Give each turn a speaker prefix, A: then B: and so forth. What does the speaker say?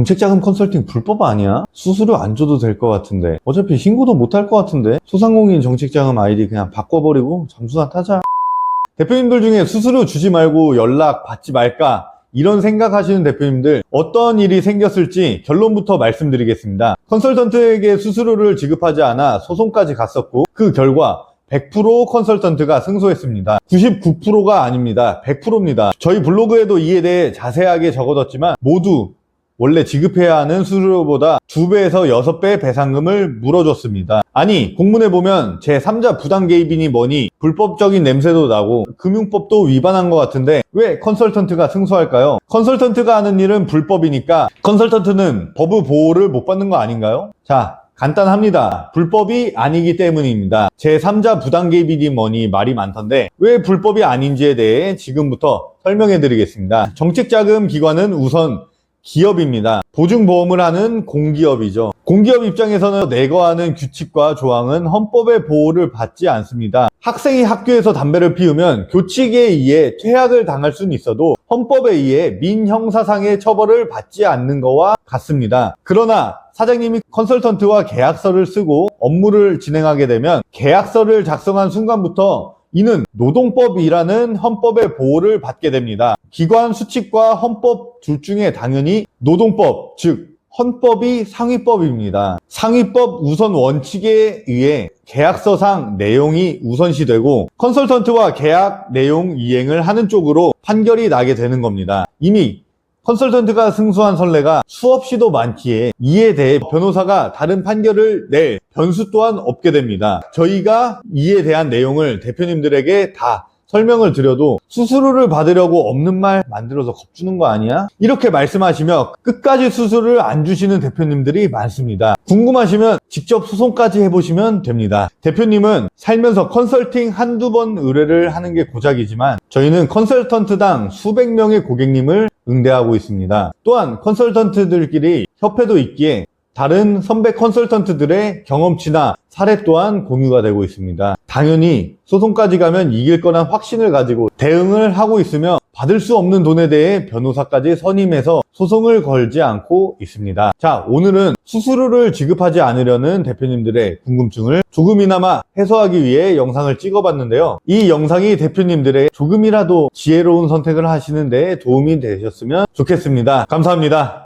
A: 정책자금 컨설팅 불법 아니야? 수수료 안 줘도 될 것 같은데 어차피 신고도 못 할 것 같은데 소상공인 정책자금 아이디 그냥 바꿔버리고 잠수나 타자 대표님들 중에 수수료 주지 말고 연락 받지 말까 이런 생각하시는 대표님들 어떤 일이 생겼을지 결론부터 말씀드리겠습니다. 컨설턴트에게 수수료를 지급하지 않아 소송까지 갔었고 그 결과 100% 컨설턴트가 승소했습니다. 99%가 아닙니다. 100%입니다. 저희 블로그에도 이에 대해 자세하게 적어뒀지만 모두 원래 지급해야 하는 수수료보다 2배에서 6배 배상금을 물어줬습니다. 아니, 공문에 보면 제3자 부당 개입이니 뭐니 불법적인 냄새도 나고 금융법도 위반한 것 같은데 왜 컨설턴트가 승소할까요? 컨설턴트가 하는 일은 불법이니까 컨설턴트는 법의 보호를 못 받는 거 아닌가요? 자, 간단합니다. 불법이 아니기 때문입니다. 제3자 부당 개입이니 뭐니 말이 많던데 왜 불법이 아닌지에 대해 지금부터 설명해 드리겠습니다. 정책자금 기관은 우선 기업입니다. 보증보험을 하는 공기업이죠. 공기업 입장에서는 내거하는 규칙과 조항은 헌법의 보호를 받지 않습니다. 학생이 학교에서 담배를 피우면 교칙에 의해 퇴학을 당할 수는 있어도 헌법에 의해 민형사상의 처벌을 받지 않는 것과 같습니다. 그러나 사장님이 컨설턴트와 계약서를 쓰고 업무를 진행하게 되면 계약서를 작성한 순간부터 이는 노동법이라는 헌법의 보호를 받게 됩니다. 기관 수칙과 헌법 둘 중에 당연히 노동법, 즉 헌법이 상위법입니다. 상위법 우선 원칙에 의해 계약서상 내용이 우선시되고 컨설턴트와 계약 내용 이행을 하는 쪽으로 판결이 나게 되는 겁니다. 이미 컨설턴트가 승소한 선례가 수없이도 많기에 이에 대해 변호사가 다른 판결을 낼 변수 또한 없게 됩니다. 저희가 이에 대한 내용을 대표님들에게 다 설명을 드려도 수수료를 받으려고 없는 말 만들어서 겁주는 거 아니야? 이렇게 말씀하시며 끝까지 수수료를 안 주시는 대표님들이 많습니다. 궁금하시면 직접 소송까지 해보시면 됩니다. 대표님은 살면서 컨설팅 한두 번 의뢰를 하는 게 고작이지만 저희는 컨설턴트당 수백 명의 고객님을 응대하고 있습니다. 또한 컨설턴트들끼리 협회도 있기에 다른 선배 컨설턴트들의 경험치나 사례 또한 공유가 되고 있습니다. 당연히 소송까지 가면 이길 거란 확신을 가지고 대응을 하고 있으며 받을 수 없는 돈에 대해 변호사까지 선임해서 소송을 걸지 않고 있습니다. 자, 오늘은 수수료를 지급하지 않으려는 대표님들의 궁금증을 조금이나마 해소하기 위해 영상을 찍어봤는데요. 이 영상이 대표님들의 조금이라도 지혜로운 선택을 하시는 데 도움이 되셨으면 좋겠습니다. 감사합니다.